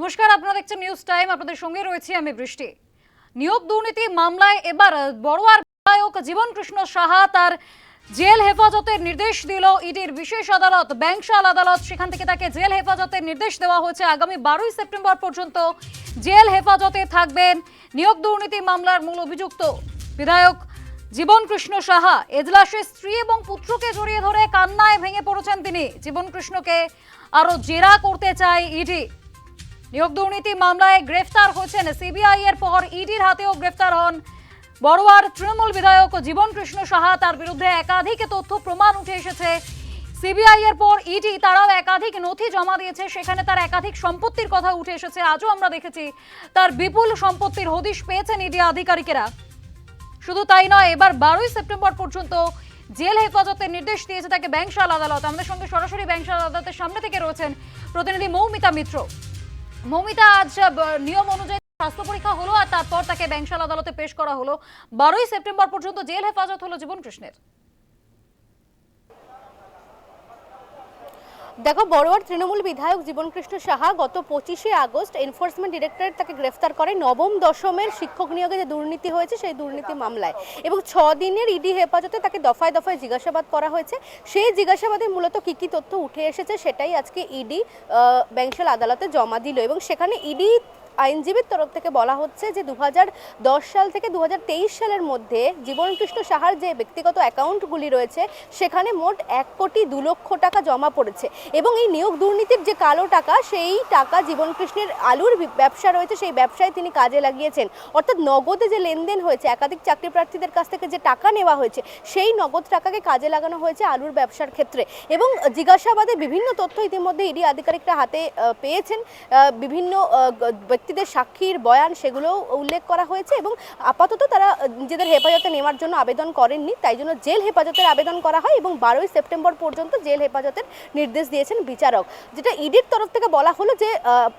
নমস্কার, আপনারা দেখছেন নিউজ টাইম আপনাদের সঙ্গে রয়েছি আমি বৃষ্টি। নিয়োগ দুর্নীতি মামলায় এবার বড়োয়ার বিধায়ক জীবন কৃষ্ণ সাহা তার জেল হেফাজতের নির্দেশ দিল ইডির বিশেষ আদালত ব্যাংশাল আদালত। সেখান থেকে তাকে জেল হেফাজতের নির্দেশ দেওয়া হয়েছে। আগামী বারোই সেপ্টেম্বর পর্যন্ত জেল হেফাজতে থাকবেন নিয়োগ দুর্নীতি মামলার মূল অভিযুক্ত। বিধায়ক জীবন কৃষ্ণ সাহা এজলাসে স্ত্রী এবং পুত্রকে জড়িয়ে ধরে কান্নায় ভেঙে পড়েছেন তিনি। জীবন কৃষ্ণকে আরও জেরা করতে চায় ইডি। নিয়োগ দুর্নীতি মামলায় গ্রেফতার হয়েছেন সিবিআই এর পর ইডির হাতেও গ্রেফতার হন বড়োয়ার তৃণমূল বিধায়ক জীবন কৃষ্ণ সাহা। তার বিরুদ্ধে একাধিক তথ্য প্রমাণ উঠে এসেছে। সিবিআই এর পর ইডি তারাও একাধিক নথি জমা দিয়েছে। সেখানে তার একাধিক সম্পত্তির কথা উঠে এসেছে। আজও আমরা দেখেছি তার বিপুল সম্পত্তির হদিশ পেয়েছেন ইডি আধিকারিকেরা। শুধু তাই নয়, এবার বারোই সেপ্টেম্বর পর্যন্ত জেল হেফাজতের নির্দেশ দিয়েছে তাকে ব্যাংশাল আদালত। আমাদের সঙ্গে সরাসরি ব্যাংশাল আদালতের সামনে থেকে রয়েছেন প্রতিনিধি মৌমিতা মিত্র। মৌমিতা, আজ নিয়ম অনুযায়ী স্বাস্থ্য পরীক্ষা হলো আর তারপর তাকে ব্যাংশাল আদালতে পেশ করা হলো। বারোই সেপ্টেম্বর পর্যন্ত জেল হেফাজত হলো জীবন কৃষ্ণের। দেখো, বড়োয়ার তৃণমূল বিধায়ক জীবনকৃষ্ণ সাহা গত পঁচিশে আগস্ট এনফোর্সমেন্ট ডিরেক্টরেট তাকে গ্রেফতার করে। নবম দশমের শিক্ষক নিয়োগে যে দুর্নীতি হয়েছে, সেই দুর্নীতি মামলায়। এবং ছ দিনের ইডি হেফাজতে তাকে দফায় দফায় জিজ্ঞাসাবাদ করা হয়েছে। সেই জিজ্ঞাসাবাদে মূলত কী কী তথ্য উঠে এসেছে, সেটাই আজকে ইডি ব্যাংশাল আদালতে জমা দিল। এবং সেখানে ইডি আইনজীবীর তরফ থেকে বলা হচ্ছে যে দু হাজার দশ সাল থেকে দু হাজার তেইশ সালের মধ্যে জীবনকৃষ্ণ সাহার যে ব্যক্তিগত অ্যাকাউন্টগুলি রয়েছে, সেখানে মোট এক কোটি দু লক্ষ টাকা জমা পড়েছে। এবং এই নিয়োগ দুর্নীতির যে কালো টাকা, সেই টাকা জীবনকৃষ্ণের আলুর ব্যবসা রয়েছে, সেই ব্যবসায় তিনি কাজে লাগিয়েছেন। অর্থাৎ নগদে যে লেনদেন হয়েছে, একাধিক চাকরি প্রার্থীদের কাছ থেকে যে টাকা নেওয়া হয়েছে, সেই নগদ টাকাকে কাজে লাগানো হয়েছে আলুর ব্যবসার ক্ষেত্রে। এবং জিজ্ঞাসাবাদে বিভিন্ন তথ্য ইতিমধ্যে ইডি আধিকারিকরা হাতে পেয়েছেন। বিভিন্ন গ- ব্যক্তিদের সাক্ষীর বয়ান সেগুলোও উল্লেখ করা হয়েছে এবং আপাতত তারা নিজেদের হেফাজতে নেওয়ার জন্য আবেদন করেননি, তাই জন্য জেল হেফাজতের আবেদন করা হয় এবং বারোই সেপ্টেম্বর পর্যন্ত জেল হেফাজতের নির্দেশ দিয়েছেন বিচারক। যেটা ইডির তরফ থেকে বলা হলো যে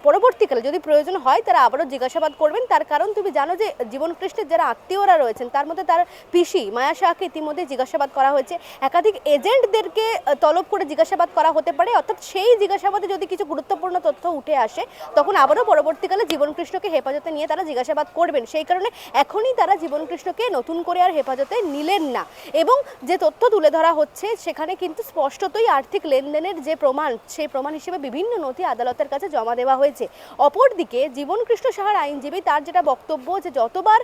পরবর্তীকালে যদি প্রয়োজন হয় তারা আবারও জিজ্ঞাসাবাদ করবেন। তার কারণ তুমি জানো যে, জীবন কৃষ্ণের যারা আত্মীয়রা রয়েছেন, তার মধ্যে তার পিসি মায়া শাহকে ইতিমধ্যে জিজ্ঞাসাবাদ করা হয়েছে। একাধিক এজেন্টদেরকে তলব করে জিজ্ঞাসাবাদ করা হতে পারে, অর্থাৎ সেই জিজ্ঞাসাবাদে যদি কিছু গুরুত্বপূর্ণ তথ্য উঠে আসে, তখন আবারও পরবর্তীকালে জীবনকৃষ্ণকে হেফাজতে নিয়ে তারা জিজ্ঞাসাবাদ করবেন। সেই কারণে এখনই তারা জীবনকৃষ্ণকে নতুন করে আর হেফাজতে নিলেন না। এবং যে তথ্য তুলে ধরা হচ্ছে, সেখানে কিন্তু স্পষ্টতই আর্থিক লেনদেনের যে প্রমাণ, সেই প্রমাণ হিসেবে বিভিন্ন নথি আদালতের কাছে জমা দেওয়া হয়েছে। অপরদিকে জীবনকৃষ্ণ সাহার আইনজীবী তার যেটা বক্তব্য, যে যতবার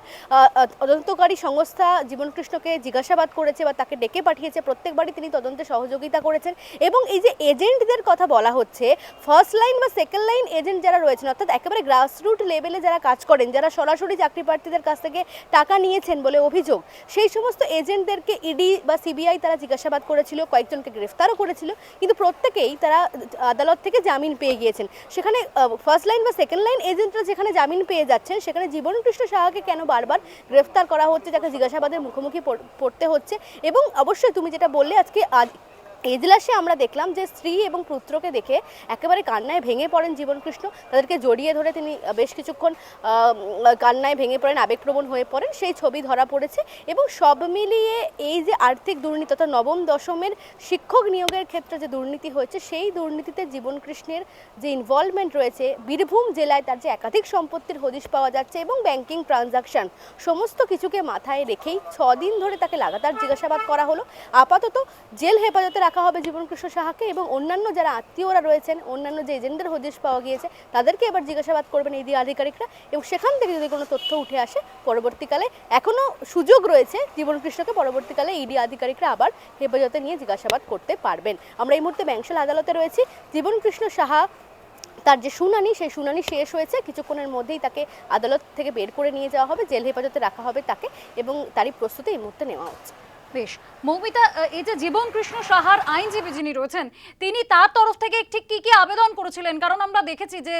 তদন্তকারী সংস্থা জীবনকৃষ্ণকে জিজ্ঞাসাবাদ করেছে বা তাকে ডেকে পাঠিয়েছে, প্রত্যেকবারই তিনি তদন্তে সহযোগিতা করেছেন। এবং এই যে এজেন্টদের কথা বলা হচ্ছে ফার্স্ট লাইন বা সেকেন্ড লাইন এজেন্ট যারা রয়েছেন, অর্থাৎ একেবারে গ্রাসরুট লেভেলে যারা কাজ করেন, যারা সরাসরি চাকরি প্রার্থীদের কাছ থেকে টাকা নিয়েছেন বলে অভিযোগ, সেই সমস্ত এজেন্টদেরকে ইডি বা সিবিআই তারা জিজ্ঞাসাবাদ করেছিল, কয়েকজনকে গ্রেফতারও করেছিল, কিন্তু প্রত্যেকেই তারা আদালত থেকে জামিন পেয়ে গিয়েছেন। সেখানে ফার্স্ট লাইন বা সেকেন্ড লাইন এজেন্টরা যেখানে জামিন পেয়ে যাচ্ছেন, সেখানে জীবনকৃষ্ণ সাহাকে কেন বারবার গ্রেফতার করা হচ্ছে, যাকে জিজ্ঞাসাবাদের মুখোমুখি পড়- পড়তে হচ্ছে? এবং অবশ্যই তুমি যেটা বললে, আজকে আজ এজলাসে আমরা দেখলাম যে স্ত্রী এবং পুত্রকে দেখে একেবারে কান্নায় ভেঙে পড়েন জীবনকৃষ্ণ। তাদেরকে জড়িয়ে ধরে তিনি বেশ কিছুক্ষণ কান্নায় ভেঙে পড়েন, আবেগপ্রবণ হয়ে পড়েন। সেই ছবি ধরা পড়েছে এবং সব মিলিয়ে এই যে আর্থিক দুর্নীতি তথা নবম দশমের শিক্ষক নিয়োগের ক্ষেত্রে যে দুর্নীতি হয়েছে, সেই দুর্নীতিতে জীবনকৃষ্ণের যে ইনভলভমেন্ট রয়েছে, বীরভূম জেলায় তার যে একাধিক সম্পত্তির হদিশ পাওয়া যাচ্ছে এবং ব্যাংকিং ট্রানজাকশন সমস্ত কিছুকে মাথায় রেখেই ছদিন ধরে তাকে লাগাতার জিজ্ঞাসাবাদ করা হলো। আপাতত জেল হেফাজতে রাখা হবে জীবনকৃষ্ণ সাহাকে এবং অন্যান্য যারা আত্মীয়রা রয়েছেন, অন্যান্য যে এজেন্টদের হদিশ পাওয়া গিয়েছে, তাদেরকে এবার জিজ্ঞাসাবাদ করবেন এই দিয়ে আধিকারিকরা এবং সেখান থেকে যদি কোনো তথ্য উঠে আসে, পরবর্তীকালে এখনও সুযোগ রয়েছে জীবনকৃষ্ণকে, পরবর্তীকালে ইডি আধিকারিকরা আবার হেফাজতে নিয়ে জিজ্ঞাসাবাদ করতে পারবেন। আমরা এই মুহূর্তে ব্যাংশাল আদালতে রয়েছি। জীবনকৃষ্ণ সাহা, তার যে শুনানি, সেই শুনানি শেষ হয়েছে। কিছুক্ষণের মধ্যেই তাকে আদালত থেকে বের করে নিয়ে যাওয়া হবে, জেল হেফাজতে রাখা হবে তাকে এবং তারই প্রস্তুতি এই মুহূর্তে নেওয়া হচ্ছে। বেশ। মৌমিতা এই যে জীবন কৃষ্ণ সাহার আইনজীবী যিনি রয়েছেন, তিনি তার তরফ থেকে ঠিক কি কি আবেদন করেছিলেন? কারণ আমরা দেখেছি যে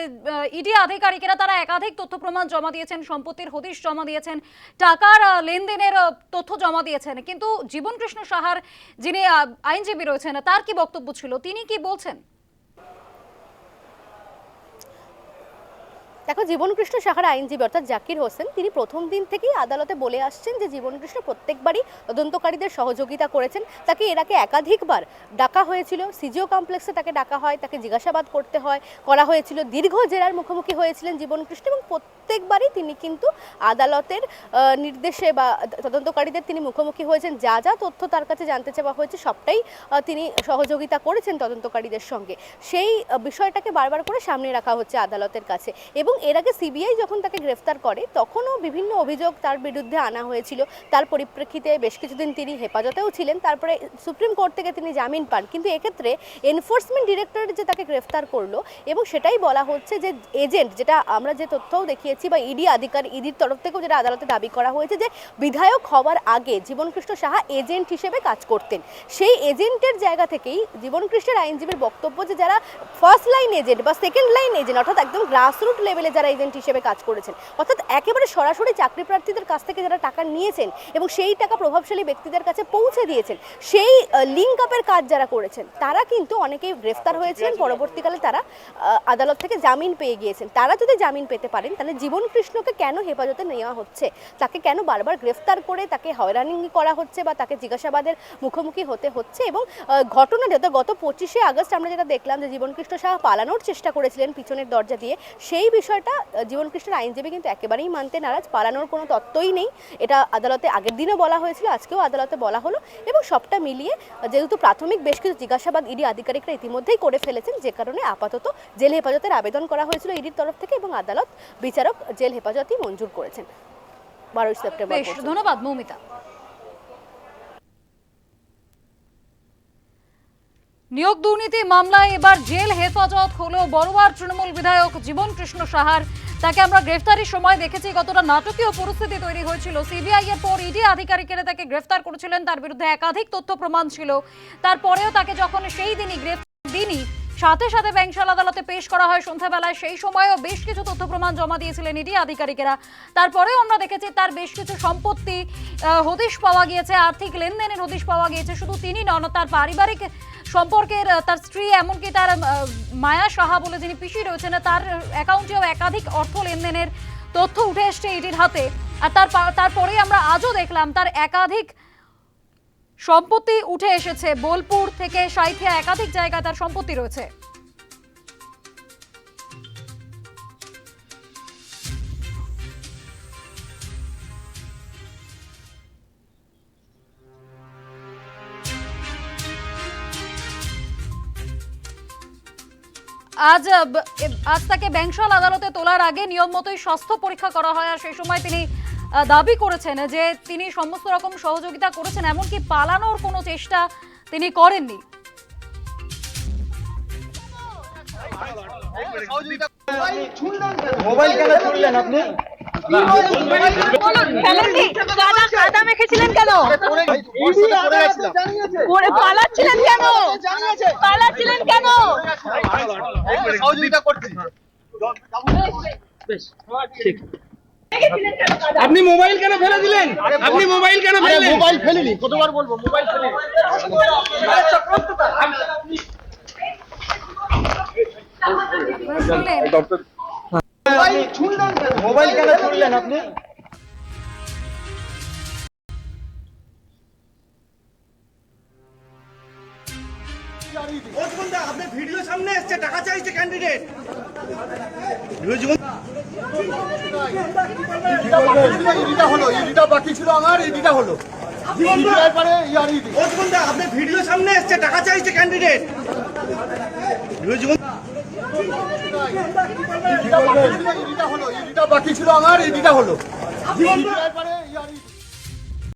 ইডি আধিকারিকেরা তারা একাধিক তথ্য প্রমাণ জমা দিয়েছেন, সম্পত্তির হদিশ জমা দিয়েছেন, টাকার লেনদেনের তথ্য জমা দিয়েছেন। কিন্তু জীবন কৃষ্ণ সাহার যিনি আইনজীবী রয়েছেন, তার কি বক্তব্য ছিল? তিনি কি বলছেন? দেখো, জীবনকৃষ্ণ সাহার আইনজীবী অর্থাৎ জাকির হোসেন, তিনি প্রথম দিন থেকেই আদালতে বলে আসছেন যে জীবনকৃষ্ণ প্রত্যেকবারই তদন্তকারীদের সহযোগিতা করেছেন। তাকে এর আগে একাধিকবার ডাকা হয়েছিল। সিজিও কমপ্লেক্সে তাকে ডাকা হয়, তাকে জিজ্ঞাসাবাদ করতে হয়, করা হয়েছিল। দীর্ঘ জেরার মুখোমুখি হয়েছিলেন জীবনকৃষ্ণ এবং প্রত্যেকবারই তিনি কিন্তু আদালতের নির্দেশে বা তদন্তকারীদের তিনি মুখোমুখি হয়েছেন। যা যা তথ্য তার কাছে জানতে চাওয়া হয়েছে, সবটাই তিনি সহযোগিতা করেছেন তদন্তকারীদের সঙ্গে। সেই বিষয়টাকে বারবার করে সামনে রাখা হচ্ছে আদালতের কাছে। এবং এর আগে সিবিআই যখন তাকে গ্রেফতার করে, তখনও বিভিন্ন অভিযোগ তার বিরুদ্ধে আনা হয়েছিল। তার পরিপ্রেক্ষিতে বেশ কিছুদিন তিনি হেফাজতেও ছিলেন। তারপরে সুপ্রিম কোর্ট থেকে তিনি জামিন পান। কিন্তু এক্ষেত্রে এনফোর্সমেন্ট ডিরেক্টরেট যে তাকে গ্রেফতার করল, এবং সেটাই বলা হচ্ছে যে এজেন্ট, যেটা আমরা যে তথ্যও দেখিয়েছি বা ইডি আধিকার, ইডির তরফ থেকেও যেটা আদালতে দাবি করা হয়েছে যে বিধায়ক হওয়ার আগে জীবনকৃষ্ণ সাহা এজেন্ট হিসেবে কাজ করতেন। সেই এজেন্টের জায়গা থেকেই জীবনকৃষ্ণের আইনজীবীর বক্তব্য যে যারা ফার্স্ট লাইন এজেন্ট বা সেকেন্ড লাইন এজেন্ট অর্থাৎ একদম গ্রাসরুট লেভেলে যারা এজেন্ট হিসেবে কাজ করেছেন। অর্থাৎ একেবারে সরাসরি চাকরি প্রার্থীদের কাছ থেকে যারা টাকা নিয়েছেন এবং সেই টাকা প্রভাবশালী ব্যক্তিদের কাছে পৌঁছে দিয়েছেন সেই লিঙ্ক আপের কাজ যারা করেছেন তারা কিন্তু অনেকেই গ্রেফতার হয়েছেন। পরবর্তীকালে তারা আদালত থেকে জামিন পেয়ে গিয়েছেন। তারা যদি জামিন পেতে পারেন তাহলে জীবন কৃষ্ণকে কেন হেফাজতে নেওয়া হচ্ছে? তাকে কেন বারবার গ্রেফতার করে তাকে হয়রানি করা হচ্ছে বা তাকে জিজ্ঞাসাবাদের মুখোমুখি হতে হচ্ছে? এবং ঘটনা যেটা গত পঁচিশে আগস্ট আমরা যেটা দেখলাম যে জীবনকৃষ্ণ সাহা পালানোর চেষ্টা করেছিলেন পিছনের দরজা দিয়ে সেই বিষয়টা জীবনকৃষ্ণের আইনজীবী কিন্তু একেবারেই মানতে নারাজ। পালানোর কোনো তত্ত্বই নেই। এটা আদালতে আগের দিনও বলা হয়েছিল আজকেও আদালতে বলা হলো। এবং সবটা মিলিয়ে যেহেতু প্রাথমিক বেশ কিছু জিজ্ঞাসাবাদ ইডি আধিকারিকরা ইতিমধ্যেই করে ফেলেছেন যে কারণে আপাতত জেল হেফাজতের আবেদন করা হয়েছিল ইডির তরফ থেকে এবং আদালত বিচারক জেল হেফাজতই মঞ্জুর করেছেন। বারোই সেপ্টেম্বর ধন্যবাদ মৌমিতা। নিয়োগ দুর্নীতি মামলায় এবার জেল হেফাজত হলো বড়োয়ার তৃণমূল বিধায়ক জীবন কৃষ্ণ সাহার। তাকে আমরা গ্রেফতারির সময় দেখেছি, কতটা নাটকীয় পরিস্থিতি তৈরি হয়েছিল। সিবিআই এর পর ইডি আধিকারিকেরা তাকে গ্রেফতার করেছিলেন, তার বিরুদ্ধে একাধিক তথ্য প্রমাণ ছিল। তারপরেও তাকে যখন সেই দিনই গ্রেফতার দিনই সাথে সাথে ব্যাংশাল আদালতে পেশ করা হয় সন্ধ্যাবেলায়, সেই সময়ও বেশ কিছু তথ্য প্রমাণ জমা দিয়েছিলেন ইডি আধিকারিকেরা। তারপরেও আমরা দেখেছি তার বেশ কিছু সম্পত্তি হদিশ পাওয়া গিয়েছে, আর্থিক লেনদেনের হদিশ পাওয়া গিয়েছে, শুধু তিনি নন, তার পারিবারিক সম্পর্কের তার স্ত্রী এমনকি তার মায়া সাহা বলে যিনি পিসি রয়েছেন, তার অ্যাকাউন্টেও একাধিক অর্থ লেনদেনের তথ্য উঠে এসছে ইডির হাতে। আর তার তারপরে আমরা আজও দেখলাম, তার একাধিক সম্পত্তি উঠে এসেছে। বোলপুর থেকে সাইথিয়া একাধিক জায়গায় তার সম্পত্তি রয়েছে। আজ আজ তাকে ব্যাংশাল আদালতে তোলার আগে নিয়ম মতোই স্বাস্থ্য পরীক্ষা করা হয় আর সেই সময় তিনি দাবি করেছেন যে তিনি সমস্ত রকম সহযোগিতা করেছেন, এমনকি পালানোর কোনো চেষ্টা তিনি করেননি। মোবাইল কেন আপনি? মেখেছিলেন কেন পালাচ্ছিলেন কেন পালাচ্ছিলেন কেন সহযোগিতা করছি আপনি মোবাইল কেন ফেলে দিলেন আপনি মোবাইল কেন ফেললেন মোবাইল ফেলিনি কতবার বলব মোবাইল ফেলিনি আপনারা শুনলেন মোবাইল কেন ছুড়লেন আপনি? আপনার ভিডিও সামনে এসছে টাকা চাইছে ক্যান্ডিডেট ইডিটা হলো ইডিটা বাকি ছিল আমার ইডিটা হলো। আপনার ভিডিও সামনে এসছে টাকা চাইছে ক্যান্ডিডেট বাকি ছিল আমার ইডিটা হলো।